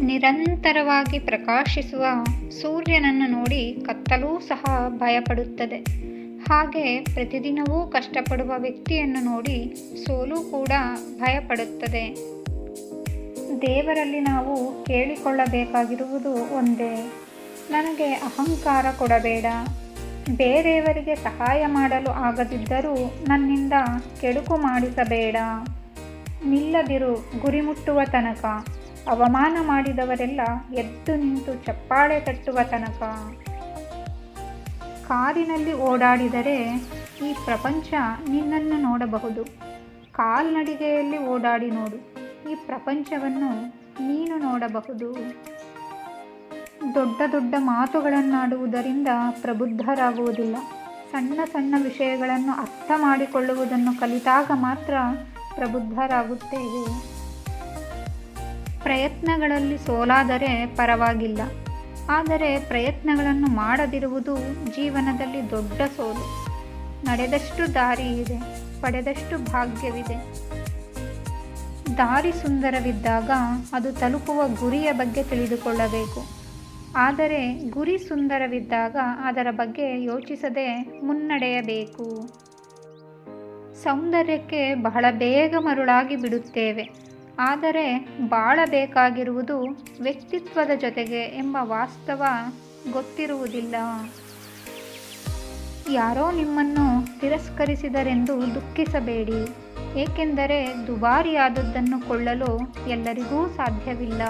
ನಿರಂತರವಾಗಿ ಪ್ರಕಾಶಿಸುವ ಸೂರ್ಯನನ್ನು ನೋಡಿ ಕತ್ತಲೂ ಸಹ ಭಯಪಡುತ್ತದೆ. ಹಾಗೆ ಪ್ರತಿದಿನವೂ ಕಷ್ಟಪಡುವ ವ್ಯಕ್ತಿಯನ್ನು ನೋಡಿ ಸೋಲು ಕೂಡ ಭಯಪಡುತ್ತದೆ. ದೇವರಲ್ಲಿ ನಾವು ಕೇಳಿಕೊಳ್ಳಬೇಕಾಗಿರುವುದು ಒಂದೇ. ನನಗೆ ಅಹಂಕಾರ ಕೊಡಬೇಡ. ಬೇರೆಯವರಿಗೆ ಸಹಾಯ ಮಾಡಲು ಆಗದಿದ್ದರೂ ನನ್ನಿಂದ ಕೆಡುಕು ಮಾಡಿಸಬೇಡ. ನಿಲ್ಲದಿರು ಗುರಿ ಮುಟ್ಟುವ ತನಕ. ಅವಮಾನ ಮಾಡಿದವರೆಲ್ಲ ಎದ್ದು ನಿಂತು ಚಪ್ಪಾಳೆ ತಟ್ಟುವ ತನಕ. ಕಾರಿನಲ್ಲಿ ಓಡಾಡಿದರೆ ಈ ಪ್ರಪಂಚ ನಿನ್ನನ್ನು ನೋಡಬಹುದು. ಕಾಲ್ನಡಿಗೆಯಲ್ಲಿ ಓಡಾಡಿ ನೋಡು. ಈ ಪ್ರಪಂಚವನ್ನು ನೀನು ನೋಡಬಹುದು. ದೊಡ್ಡ ದೊಡ್ಡ ಮಾತುಗಳನ್ನಾಡುವುದರಿಂದ ಪ್ರಬುದ್ಧರಾಗುವುದಿಲ್ಲ. ಸಣ್ಣ ಸಣ್ಣ ವಿಷಯಗಳನ್ನು ಅರ್ಥ ಮಾಡಿಕೊಳ್ಳುವುದನ್ನು ಕಲಿತಾಗ ಮಾತ್ರ ಪ್ರಬುದ್ಧರಾಗುತ್ತೇವೆ. ಪ್ರಯತ್ನಗಳಲ್ಲಿ ಸೋಲಾದರೆ ಪರವಾಗಿಲ್ಲ. ಆದರೆ ಪ್ರಯತ್ನಗಳನ್ನು ಮಾಡದಿರುವುದು ಜೀವನದಲ್ಲಿ ದೊಡ್ಡ ಸೋಲು. ನಡೆದಷ್ಟು ದಾರಿ ಇದೆ, ಪಡೆದಷ್ಟು ಭಾಗ್ಯವಿದೆ. ದಾರಿ ಸುಂದರವಿದ್ದಾಗ ಅದು ತಲುಪುವ ಗುರಿಯ ಬಗ್ಗೆ ತಿಳಿದುಕೊಳ್ಳಬೇಕು. ಆದರೆ ಗುರಿ ಸುಂದರವಿದ್ದಾಗ ಅದರ ಬಗ್ಗೆ ಯೋಚಿಸದೆ ಮುನ್ನಡೆಯಬೇಕು. ಸೌಂದರ್ಯಕ್ಕೆ ಬಹಳ ಬೇಗ ಮರುಳಾಗಿ ಬಿಡುತ್ತೇವೆ. ಆದರೆ ಬಾಳಬೇಕಾಗಿರುವುದು ವ್ಯಕ್ತಿತ್ವದ ಜೊತೆಗೆ ಎಂಬ ವಾಸ್ತವ ಗೊತ್ತಿರುವುದಿಲ್ಲ. ಯಾರೋ ನಿಮ್ಮನ್ನು ತಿರಸ್ಕರಿಸಿದರೆಂದು ದುಃಖಿಸಬೇಡಿ, ಏಕೆಂದರೆ ದುಬಾರಿಯಾದದ್ದನ್ನು ಕೊಳ್ಳಲು ಎಲ್ಲರಿಗೂ ಸಾಧ್ಯವಿಲ್ಲ.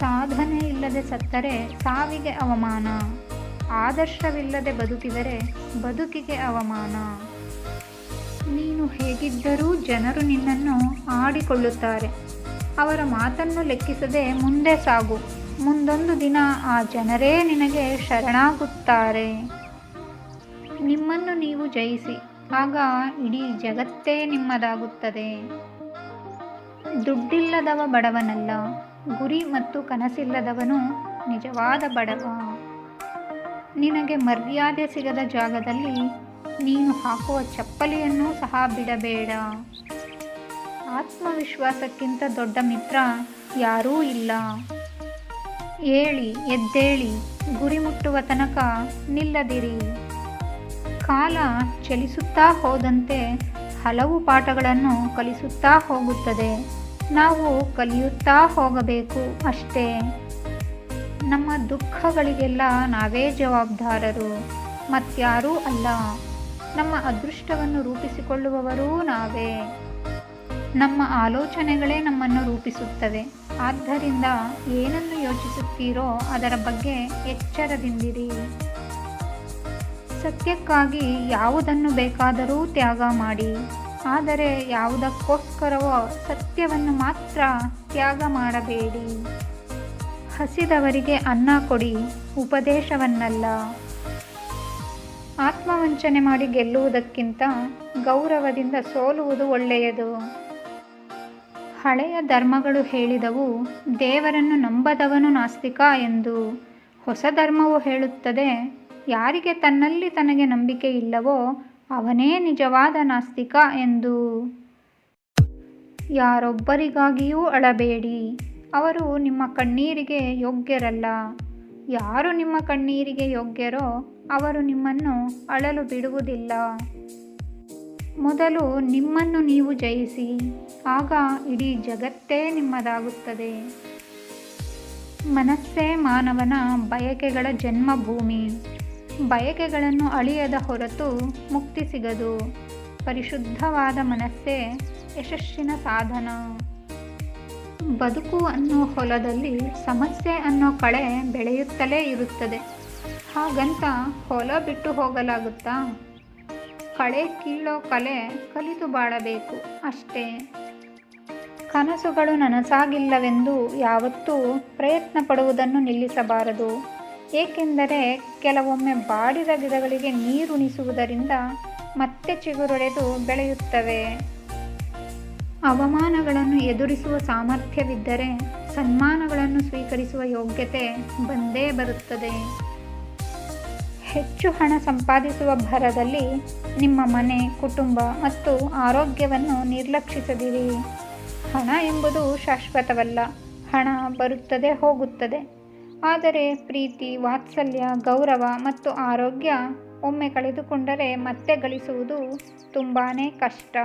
ಸಾಧನೆ ಇಲ್ಲದೆ ಸತ್ತರೆ ಸಾವಿಗೆ ಅವಮಾನ, ಆದರ್ಶವಿಲ್ಲದೆ ಬದುಕಿದರೆ ಬದುಕಿಗೆ ಅವಮಾನ. ನೀನು ಹೇಗಿದ್ದರೂ ಜನರು ನಿನ್ನನ್ನು ಆಡಿಕೊಳ್ಳುತ್ತಾರೆ. ಅವರ ಮಾತನ್ನು ಲೆಕ್ಕಿಸದೆ ಮುಂದೆ ಸಾಗು. ಮುಂದೊಂದು ದಿನ ಆ ಜನರೇ ನಿನಗೆ ಶರಣಾಗುತ್ತಾರೆ. ನಿಮ್ಮನ್ನು ನೀವು ಜಯಿಸಿ. ಆಗ ಇಡೀ ಜಗತ್ತೇ ನಿಮ್ಮದಾಗುತ್ತದೆ. ದುಡ್ಡಿಲ್ಲದವ ಬಡವನಲ್ಲ. ಗುರಿ ಮತ್ತು ಕನಸಿಲ್ಲದವನು ನಿಜವಾದ ಬಡವ. ನಿನಗೆ ಮರ್ಯಾದೆ ಸಿಗದ ಜಾಗದಲ್ಲಿ ನೀನು ಹಾಕುವ ಚಪ್ಪಲಿಯನ್ನು ಸಹ ಬಿಡಬೇಡ. ಆತ್ಮವಿಶ್ವಾಸಕ್ಕಿಂತ ದೊಡ್ಡ ಮಿತ್ರ ಯಾರೂ ಇಲ್ಲ. ಏಳಿ, ಎದ್ದೇಳಿ ಗುರಿ ಮುಟ್ಟುವ ತನಕ ನಿಲ್ಲದಿರಿ. ಕಾಲ ಚಲಿಸುತ್ತಾ ಹೋದಂತೆ ಹಲವು ಪಾಠಗಳನ್ನು ಕಲಿಸುತ್ತಾ ಹೋಗುತ್ತದೆ. ನಾವು ಕಲಿಯುತ್ತಾ ಹೋಗಬೇಕು ಅಷ್ಟೇ. ನಮ್ಮ ದುಃಖಗಳಿಗೆಲ್ಲ ನಾವೇ ಜವಾಬ್ದಾರರು. ಮತ್ಯಾರೂ ಅಲ್ಲ. ನಮ್ಮ ಅದೃಷ್ಟವನ್ನು ರೂಪಿಸಿಕೊಳ್ಳುವವರೂ ನಾವೇ. ನಮ್ಮ ಆಲೋಚನೆಗಳೇ ನಮ್ಮನ್ನು ರೂಪಿಸುತ್ತವೆ. ಆದ್ದರಿಂದ ಏನನ್ನು ಯೋಚಿಸುತ್ತೀರೋ ಅದರ ಬಗ್ಗೆ ಎಚ್ಚರದಿಂದಿರಿ. ಸತ್ಯಕ್ಕಾಗಿ ಯಾವುದನ್ನು ಬೇಕಾದರೂ ತ್ಯಾಗ ಮಾಡಿ. ಆದರೆ ಯಾವುದಕ್ಕೋಸ್ಕರವೋ ಸತ್ಯವನ್ನು ಮಾತ್ರ ತ್ಯಾಗ ಮಾಡಬೇಡಿ. ಹಸಿದವರಿಗೆ ಅನ್ನ ಕೊಡಿ, ಉಪದೇಶವನ್ನಲ್ಲ. ಆತ್ಮವಂಚನೆ ಮಾಡಿ ಗೆಲ್ಲುವುದಕ್ಕಿಂತ ಗೌರವದಿಂದ ಸೋಲುವುದು ಒಳ್ಳೆಯದು. ಹಳೆಯ ಧರ್ಮಗಳು ಹೇಳಿದವು, ದೇವರನ್ನು ನಂಬದವನು ನಾಸ್ತಿಕ ಎಂದು. ಹೊಸ ಧರ್ಮವು ಹೇಳುತ್ತದೆ, ಯಾರಿಗೆ ತನ್ನಲ್ಲಿ ತನಗೆ ನಂಬಿಕೆ ಇಲ್ಲವೋ ಅವನೇ ನಿಜವಾದ ನಾಸ್ತಿಕ ಎಂದು. ಯಾರೊಬ್ಬರಿಗಾಗಿಯೂ ಅಳಬೇಡಿ, ಅವರು ನಿಮ್ಮ ಕಣ್ಣೀರಿಗೆ ಯೋಗ್ಯರಲ್ಲ. ಯಾರು ನಿಮ್ಮ ಕಣ್ಣೀರಿಗೆ ಯೋಗ್ಯರೋ ಅವರು ನಿಮ್ಮನ್ನು ಅಳಲು ಬಿಡುವುದಿಲ್ಲ. ಮೊದಲು ನಿಮ್ಮನ್ನು ನೀವು ಜಯಿಸಿ, ಆಗ ಇಡೀ ಜಗತ್ತೇ ನಿಮ್ಮದಾಗುತ್ತದೆ. ಮನಸ್ಸೇ ಮಾನವನ ಬಯಕೆಗಳ ಜನ್ಮಭೂಮಿ. ಬಯಕೆಗಳನ್ನು ಅಳಿಯದ ಹೊರತು ಮುಕ್ತಿ ಸಿಗದು. ಪರಿಶುದ್ಧವಾದ ಮನಸ್ಸೇ ಯಶಸ್ಸಿನ ಸಾಧನ. ಬದುಕು ಅನ್ನೋ ಹೊಲದಲ್ಲಿ ಸಮಸ್ಯೆ ಅನ್ನೋ ಕಳೆ ಬೆಳೆಯುತ್ತಲೇ ಇರುತ್ತದೆ. ಹಾಗಂತ ಹೊಲ ಬಿಟ್ಟು ಹೋಗಲಾಗುತ್ತಾ? ಕಳೆ ಕೀಳೋ ಕಲೆ ಕಲಿತು ಬಾಳಬೇಕು ಅಷ್ಟೇ. ಕನಸುಗಳು ನನಸಾಗಿಲ್ಲವೆಂದು ಯಾವತ್ತೂ ಪ್ರಯತ್ನ ಪಡುವುದನ್ನು ನಿಲ್ಲಿಸಬಾರದು. ಏಕೆಂದರೆ ಕೆಲವೊಮ್ಮೆ ಬಾಡಿದ ಗಿಡಗಳಿಗೆ ನೀರುಣಿಸುವುದರಿಂದ ಮತ್ತೆ ಚಿಗುರೊಡೆದು ಬೆಳೆಯುತ್ತವೆ. ಅವಮಾನಗಳನ್ನು ಎದುರಿಸುವ ಸಾಮರ್ಥ್ಯವಿದ್ದರೆ ಸನ್ಮಾನಗಳನ್ನು ಸ್ವೀಕರಿಸುವ ಯೋಗ್ಯತೆ ಬಂದೇ ಬರುತ್ತದೆ. ಹೆಚ್ಚು ಹಣ ಸಂಪಾದಿಸುವ ಭರದಲ್ಲಿ ನಿಮ್ಮ ಮನೆ, ಕುಟುಂಬ ಮತ್ತು ಆರೋಗ್ಯವನ್ನು ನಿರ್ಲಕ್ಷಿಸದಿರಿ. ಹಣ ಎಂಬುದು ಶಾಶ್ವತವಲ್ಲ. ಹಣ ಬರುತ್ತದೆ, ಹೋಗುತ್ತದೆ. ಆದರೆ ಪ್ರೀತಿ, ವಾತ್ಸಲ್ಯ, ಗೌರವ ಮತ್ತು ಆರೋಗ್ಯ ಒಮ್ಮೆ ಕಳೆದುಕೊಂಡರೆ ಮತ್ತೆ ಗಳಿಸುವುದು ತುಂಬಾ ಕಷ್ಟ.